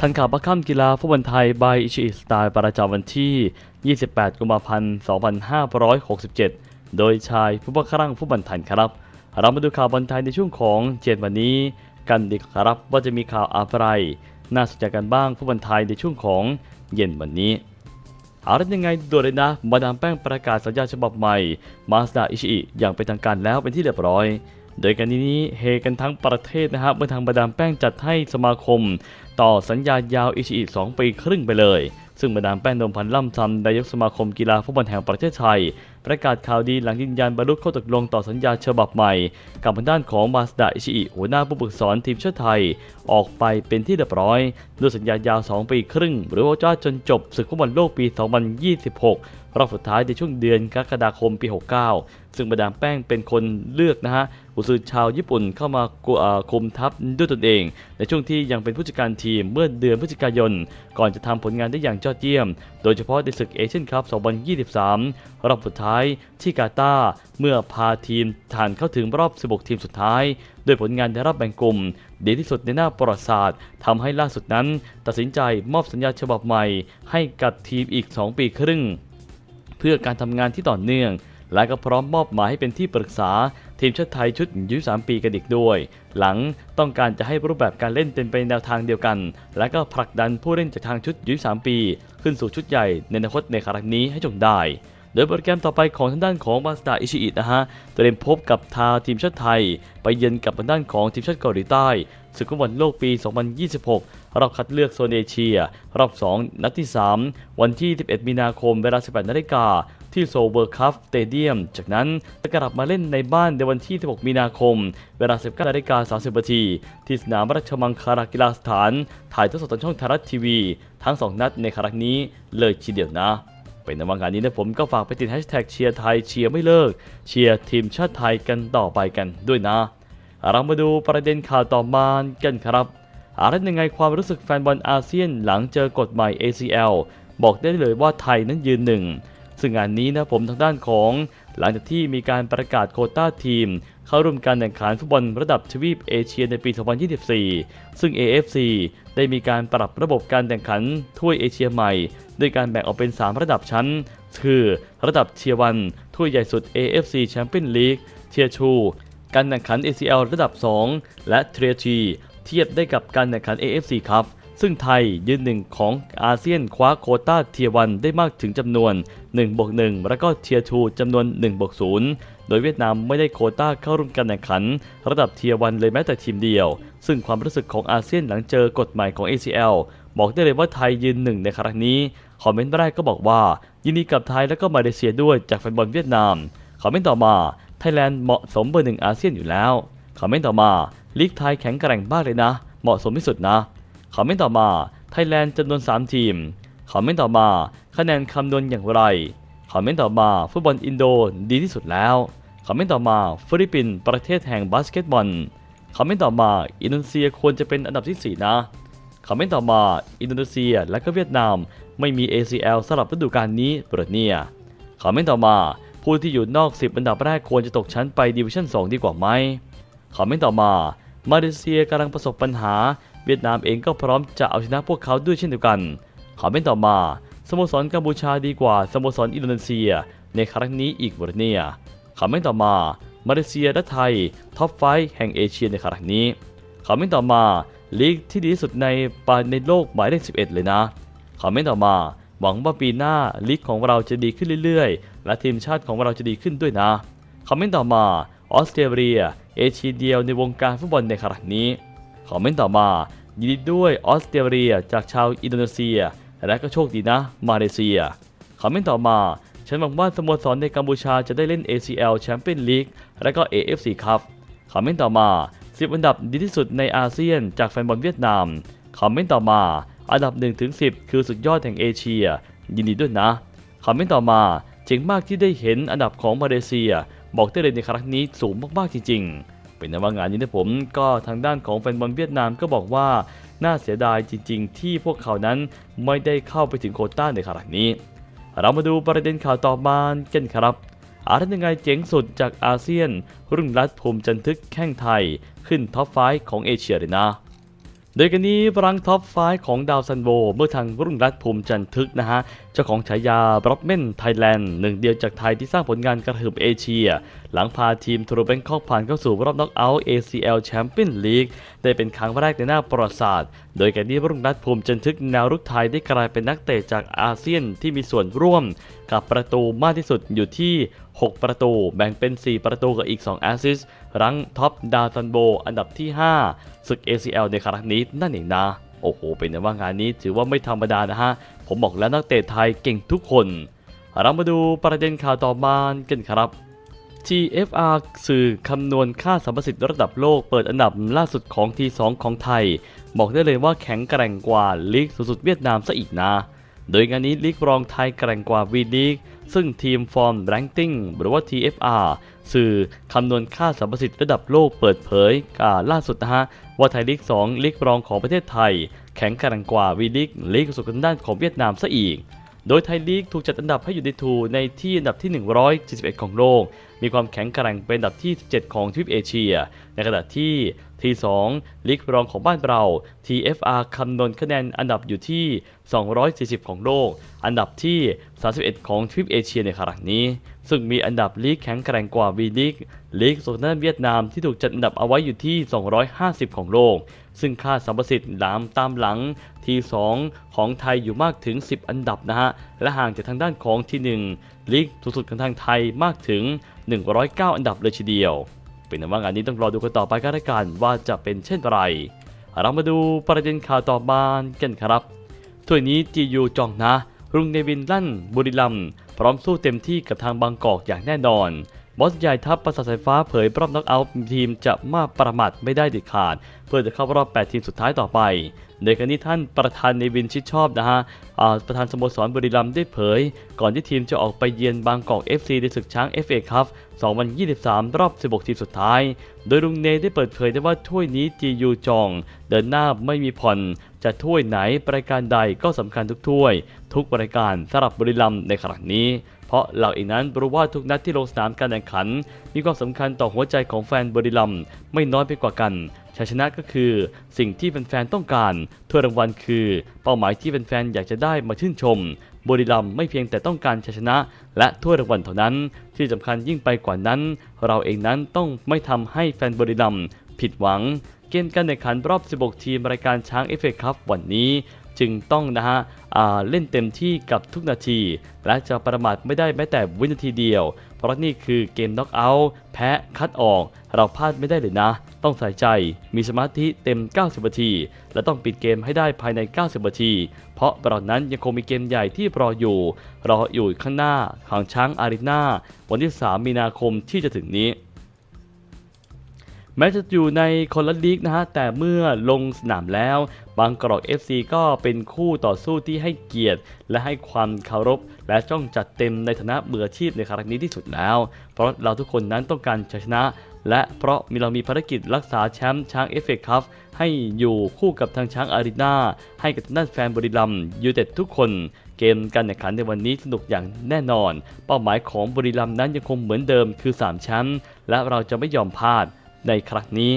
ทันข่าวประค่ำกีฬาฟุตบอลไทยบายอิชิสไตล์ประจำวันที่ 28 กุมภาพันธ์ 2567 โดยชายผู้บังคับรังฟุตบอลไทยครับ เรามาดูข่าวบอลไทยในช่วงของเจ็ดวันนี้ กันดีกว่าครับว่าจะมีข่าวอะไรน่าสนใจกันบ้างฟุตบอลไทยในช่วงของเย็นวันนี้เอาละยังไงด่วนเลยนะ มาดามแป้งประกาศสัญญาฉบับใหม่ มาสดาอิชิอย่างเป็นทางการแล้วเป็นที่เรียบร้อย โดยการนี้เฮกันทั้งประเทศนะครับเมื่อทางมาดามแป้งจัดให้สมาคม ต่อสัญญายาวอิชิอิ2ปีครึ่งไปเลย ซึ่งมาดามแป้งนมพันธ์ล่ำซำนายกสมาคมกีฬาฟุตบอลแห่งประเทศไทย ประกาศข่าวดีหลังยืนยันบรรลุข้อตกลงต่อสัญญาฉบับใหม่ กับทางด้านของมาสดาอิชิอิหัวหน้าผู้ฝึกสอนทีมชาติไทย ออกไปเป็นที่เรียบร้อยด้วยสัญญายาว 2 ปีครึ่ง หรือว่าจ้าจนจบศึกฟุตบอลโลกปี 2026 รอบสุดท้ายในช่วงเดือนกรกฎาคมปี 69 ซึ่งมาดามแป้งเป็นคนเลือกนะฮะกุนซือชาวญี่ปุ่นเข้ามากุเอ่อคุมทัพด้วยตนเอง ในช่วงที่ยังเป็นผู้จัดการทีมเมื่อเดือนพฤศจิกายน ก่อนจะทำผลงานได้อย่างยอดเยี่ยม โดยเฉพาะในศึกเอเชียนคัพ 2023 รอบสุดท้ายที่กาตาเมื่อพาทีมผ่านเข้าถึงรอบ 16 ทีมสุดท้าย โดยผลงานในรอบแบ่งกลุ่มดีที่สุดในหน้าประวัติศาสตร์ทำให้ล่าสุดนั้น ตัดสินใจมอบสัญญาฉบับใหม่ ให้กับทีมอีก 2 ปีครึ่ง เพื่อการทำงานที่ต่อเนื่อง และก็พร้อมมอบหมายให้เป็นที่ปรึกษาทีมชาติไทยชุดอายุ3ปีกันอีกด้วย หลังต้องการจะให้รูปแบบการเล่นเป็นไปแนวทางเดียวกัน และก็ผลักดันผู้เล่นจากทางชุดอายุ3ปี ขึ้นสู่ชุดใหญ่ในอนาคตในครั้งนี้ให้จงได้ โดยโปรแกรมต่อไปของทางด้านของมาสดาอิชิอินะฮะเตรียมพบกับทาทีมชาติไทย ไปเยือนกับทางด้านของทีมชาติเกาหลีใต้ศึกฟุตบอลโลกปี 2026 รอบคัดเลือกโซนเอเชีย รอบ 2 นัดที่ 3 วันที่ 11 มีนาคม เวลา 18 นาฬิกา ที่โซเวอร์คัพสเตเดียม จากนั้นจะกลับมาเล่นในบ้านในวันที่ 16 มีนาคม เวลา 19 นาฬิกา 30 นาที ที่สนามราชมังคลากีฬาสถาน ถ่ายทอดสดทางช่องไทยรัฐทีวี ทั้ง 2 นัดในครั้งนี้เลยทีเดียวนะ เป็นในวังงานนี้นะผมก็ฝากไปติดแฮชแท็กเชียร์ไทยเชียร์ไม่เลิก เชียร์ทีมชาติไทยกันต่อไปกันด้วยนะ เรามาดูประเด็นข่าวต่อมากันครับอะไรยังไงความรู้สึกแฟนบอลอาเซียนหลังเจอกฎใหม่ ACL บอกได้เลยว่าไทยนั้นยืนหนึ่งซึ่งงานนี้นะผมทางด้านของ หลังจากที่มีการประกาศโคต้าทีม เข้าร่วมการแข่งขันฟุตบอลระดับทวีปเอเชียในปี 2024 ซึ่ง AFC ได้มีการปรับระบบการแข่งขันถ้วยเอเชียใหม่ โดยการแบ่งออกเป็น 3 ระดับชั้น คือ ระดับเทียวันถ้วยใหญ่สุด AFC Champions League เทียชูการแข่งขัน ACL ระดับ 2 และเทียทีเทียบได้กับการแข่งขัน AFC ครับ ซึ่งไทยยืนหนึ่งของอาเซียนคว้าโคต้าเทียวันได้มากถึงจำนวน1บวก1แล้วก็เทียทูจำนวน1บวก0โดยเวียดนามไม่ได้โคต้าเข้าร่วมการแข่งขัน ระดับเทียวันเลยแม้แต่ทีมเดียว ซึ่งความรู้สึกของอาเซียนหลังเจอกฎใหม่ของ ACL บอกได้เลยว่าไทยยืนหนึ่งในครั้งนี้ คอมเมนต์แรกก็บอกว่า ยินดีกับไทยและก็มาเลเซียด้วยจากแฟนบอลเวียดนาม คอมเมนต์ต่อมาไทยแลนด์เหมาะสมเบอร์หนึ่งอาเซียนอยู่แล้ว คอมเมนต์ต่อมาลีกไทยแข็งแกร่งมากเลยนะ เหมาะสมที่สุดนะ คอมเมนต์ต่อมาไทยแลนด์จำนวน 3 ทีม คอมเมนต์ต่อมา คะแนนคำนวณอย่างไร คอมเมนต์ต่อมาฟุตบอลอินโดดีที่สุดแล้ว คอมเมนต์ต่อมาฟิลิปปินส์ประเทศแห่งบาสเกตบอล คอมเมนต์ต่อมาอินโดนีเซียควรจะเป็นอันดับที่ 4 นะ คอมเมนต์ต่อมาอินโดนีเซียและก็เวียดนาม ไม่มี ACL สำหรับฤดูกาลนี้เปิดเนี่ย คอมเมนต์ต่อมาผู้ที่อยู่นอก 10 อันดับแรกควรจะตกชั้นไปดิวิชั่น 2 ดีกว่าไหมคอมเมนต์ต่อมา มาเลเซียกำลังประสบปัญหา เวียดนามเองก็พร้อมจะเอาชนะพวกเขาด้วยเช่นเดียวกันคอมเมนต่อมา สโมสรกัมพูชาดีกว่าสโมสรอินโดนีเซีย ในครั้งนี้อีกบทเนี่ยคอมเมนต่อมา มาเลเซียและไทยท็อปไฟแห่งเอเชียในครั้งนี้คอมเมนต่อมาลีกที่ดีที่สุดในปาในโลกหมายเลข11 เลยนะคอมเมนต่อมา หวังว่าปีหน้าลีกของเราจะดีขึ้นเรื่อยๆ และทีมชาติของเราจะดีขึ้นด้วยนะคอมเมนต์ต่อมาออสเตรเลียเอเชียเดียวในวงการฟุตบอลในครั้งนี้ คอมเมนต์ต่อมา ยินดีด้วยออสเตรเลียจากชาวอินโดนีเซีย และก็โชคดีนะ มาเลเซีย คอมเมนต์ต่อมา ฉันหวังว่าสโมสรในกัมพูชาจะได้เล่น ACL Champions League และก็ AFC Cup คอมเมนต์ต่อมา 10 อันดับดีที่สุดในอาเซียนจากแฟนบอลเวียดนาม คอมเมนต์ต่อมา อันดับ1ถึง10 คือสุดยอดแห่งเอเชีย ยินดีด้วยนะ คอมเมนต์ต่อมาเจ๋งมากที่ได้เห็นอันดับของมาเลเซีย บอกได้เลยในครั้งนี้สูงมากๆจริงๆ เป็นในว่างานนี้นะผมก็ทางด้านของแฟนบอลเวียดนามก็บอกว่าน่าเสียดายจริง ๆ ที่พวกเขานั้นไม่ได้เข้าไปถึงโคต้าในครั้งนี้ เรามาดูประเด็นข่าวต่อมากันครับอาร์ตยังไงเจ๋งสุดจากอาเซียน รุ่งรัฐภูมิจันทึกแข้งไทย ขึ้นท็อปไฟของเอเชียเลยนะโดยกันนี้รังท็อปไฟของดาวซันโบเมื่อทางรุ่งรัตภูมิจันทึกนะฮะ เจ้าของฉายาบล็อกเมนไทยแลนด์หนึ่งเดียวจากไทยที่สร้างผลงานกระหึ่มเอเชีย หลังพาทีมทรูเบงคอกผ่านเข้าสู่รอบน็อกเอาท์ ACL Champion League ได้เป็นครั้งแรกในหน้าประวัติศาสตร์ โดยกันนี้รุ่งรัตน์ภูมิจันทึกแนวรุกไทยได้กลายเป็นนักเตะจากอาเซียนที่มีส่วนร่วม กับประตูมากที่สุดอยู่ที่ 6 ประตู แบ่งเป็น 4 ประตูกับอีก 2 แอสซิสต์รั้งท็อปดาวซันโบอันดับที่ 5 ศึก ACL ในครั้งนี้นั่นเองนะ โอ้โห เป็นไงว่างานนี้ถือว่าไม่ธรรมดานะฮะ ผมบอกแล้วนักเตะไทยเก่งทุกคน เรามาดูประเด็นข่าวต่อมากันครับ TFR สื่อคำนวณค่าสัมประสิทธิ์ระดับโลกเปิดอันดับล่าสุดของที2ของไทย บอกได้เลยว่าแข็งแกร่งกว่าลีกสุดๆเวียดนามซะอีกนะ โดยงานนี้ลีกรองไทยแกร่งกว่าวีลีกซึ่งทีมฟอร์มแรงติ้งหรือว่า TFR สื่อคำนวณค่าสัมประสิทธิ์ระดับโลกเปิดเผยกาล่าสุดนะฮะ ว่าไทยลีก 2 ลีกรองของประเทศไทย แข็งแกร่งกว่าวีลีกลีกสุดด้านของเวียดนามซะอีก โดยไทยลีกถูกจัดอันดับให้อยู่ในทูในที่อันดับที่ 171 ของโลก มีความแข็งแกร่งเป็นอันดับที่ 17 ของทวีปเอเชีย ในขณะที่ที2ลีกรองของบ้านเรา TFR คำนวณคะแนนอันดับอยู่ที่ 240 ของโลก อันดับที่ 31 ของทวีปเอเชียในขณะนี้ ซึ่งมีอันดับลีกแข็งแกร่งกว่า V ลีกลีกโซนด้านเวียดนามที่ถูกจัดอันดับเอาไว้อยู่ที่ 250 ของโลก ซึ่งค่าสัมประสิทธิ์หลามตามหลัง T2 ของไทยอยู่มากถึง 10 อันดับนะฮะ และห่างจากทางด้านของที่ 1 ลีกสูงสุดของทางไทยมากถึง 109 อันดับเลยทีเดียว เป็นว่างานนี้ต้องรอดูกันต่อไปก็แล้วกันว่าจะเป็นเช่นไร เรามาดูประเด็นข่าวต่อมากันครับถ้วยนี้จียูจองนะ รุ่งเนวินลั่นบุรีรัมย์ พร้อมสู้เต็มที่กับทางบางกอกอย่างแน่นอน บอสใหญ่ทัพประสาทสายฟ้าเผยรอบน็อกเอาท์ทีมจะมาประมาทไม่ได้เด็ดขาด เพื่อจะเข้ารอบ 8 ทีมสุดท้ายต่อไปโดยการนี้ท่านประธานเนวินชิดชอบนะฮะประธานสโมสรบุรีรัมย์ได้เผย ก่อนที่ทีมจะออกไปเยือนบางกอก FC ในศึกช้าง FA ครับ2023 รอบ 16 ทีมสุดท้าย โดยลุงเนได้เปิดเผยได้ว่าถ้วยนี้จียูจอง เดินหน้าไม่มีผ่อน จะถ้วยไหนรายการใดก็สำคัญทุกถ้วย ทุกรายการสำหรับบุรีรัมย์ในขณะนี้ ราะเราเองนั้นรู้ว่าทุกนัดที่ลงสนามการแข่งขัน มีความสำคัญต่อหัวใจของแฟนบุรีรัมย์ไม่น้อยไปกว่ากันชัยชนะก็คือสิ่งที่แฟนๆต้องการถ้วยรางวัลคือ เป้าหมายที่แฟนๆอยากจะได้มาชื่นชมบุรีรัมย์ไม่เพียงแต่ต้องการชัยชนะ และถ้วยรางวัลเท่านั้น ที่สำคัญยิ่งไปกว่านั้น เราเองนั้นต้องไม่ทำให้แฟนบุรีรัมย์ผิดหวัง เกมการแข่งขันรอบ 16 ทีมรายการช้างเอฟเอคัพวันนี้ จึงต้องนะฮะเล่นเต็มที่กับทุกนาที และจะประมาทไม่ได้แม้แต่วินาทีเดียว เพราะนี่คือเกมน็อกเอาท์แพ้คัดออก เราพลาดไม่ได้เลยนะ ต้องใส่ใจมีสมาธิเต็ม 90 นาที และต้องปิดเกมให้ได้ภายใน 90 นาที เพราะเรานั้นยังคงมีเกมใหญ่ที่รออยู่ รออยู่ข้างหน้าของช้างอารีนาวันที่ 3 มีนาคมที่จะถึงนี้ แม้จะอยู่ในคนละลีกนะฮะแต่เมื่อลงสนามแล้ว บางกรอก FC ก็เป็นคู่ต่อสู้ที่ให้เกียรติ และให้ความเคารพ และจ้องจัดเต็มในฐานะมืออาชีพในครั้งนี้ที่สุดแล้ว เพราะเราทุกคนนั้นต้องการชัยชนะ และเพราะมีเรามีภารกิจรักษาแชมป์ช้างเอฟเอคัพให้อยู่คู่กับทางช้างอารีนาให้กับด้านแฟนบริลัมยูเต็ดทุกคน เกมการแข่งขันในวันนี้สนุกอย่างแน่นอน เป้าหมายของบรีรัมนั้นยังคงเหมือนเดิมคือ3แชมป์และเราจะไม่ยอมพลาด ในครั้งนี้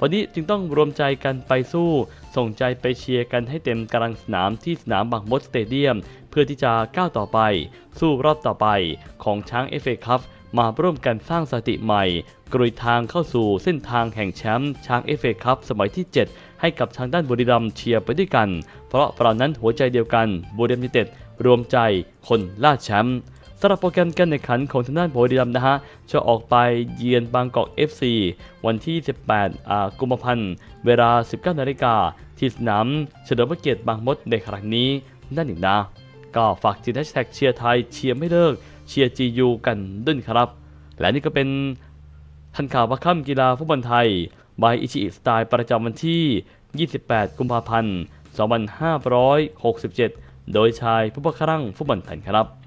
วันนี้จึงต้องรวมใจกันไปสู้ ส่งใจไปเชียร์กันให้เต็มกำลังสนามที่สนามบางมดสเตเดียม เพื่อที่จะก้าวต่อไป สู้รอบต่อไปของช้างเอฟเอคัพมาร่วมกันสร้างสถิติใหม่กรุยทางเข้าสู่เส้นทางแห่งแชมป์ช้างเอฟเอคัพสมัยที่ 7 ให้กับทางด้านบุรีรัมย์เชียร์ไปด้วยกัน เพราะเรานั้นหัวใจเดียวกันบุรีรัมย์ยูเต็ดรวมใจคนล่าแชมป์ สำหรับโปรแกรมการแข่งขันของทางด้านบุรีรัมนะฮะจะออกไปเยือนบางกอก FC วันที่ 18 กุมภาพันธ์ เวลา 19นาฬิกาที่สนามเฉลิมพระเกียรติบางมดในครั้งนี้นั่นเองนะก็ฝากจิตแฮชแท็กเชียร์ไทยเชียร์ไม่เลิกเชียร์จียูกันด้วยครับ และนี่ก็เป็นทันข่าววัคค่ำกีฬาฟุตบอลไทยบายอิชิอิสไตล์ประจำวันที่ 28 กุมภาพันธ์ 2567 โดยชายผู้ประครั่งฟุตบอลไทยครับ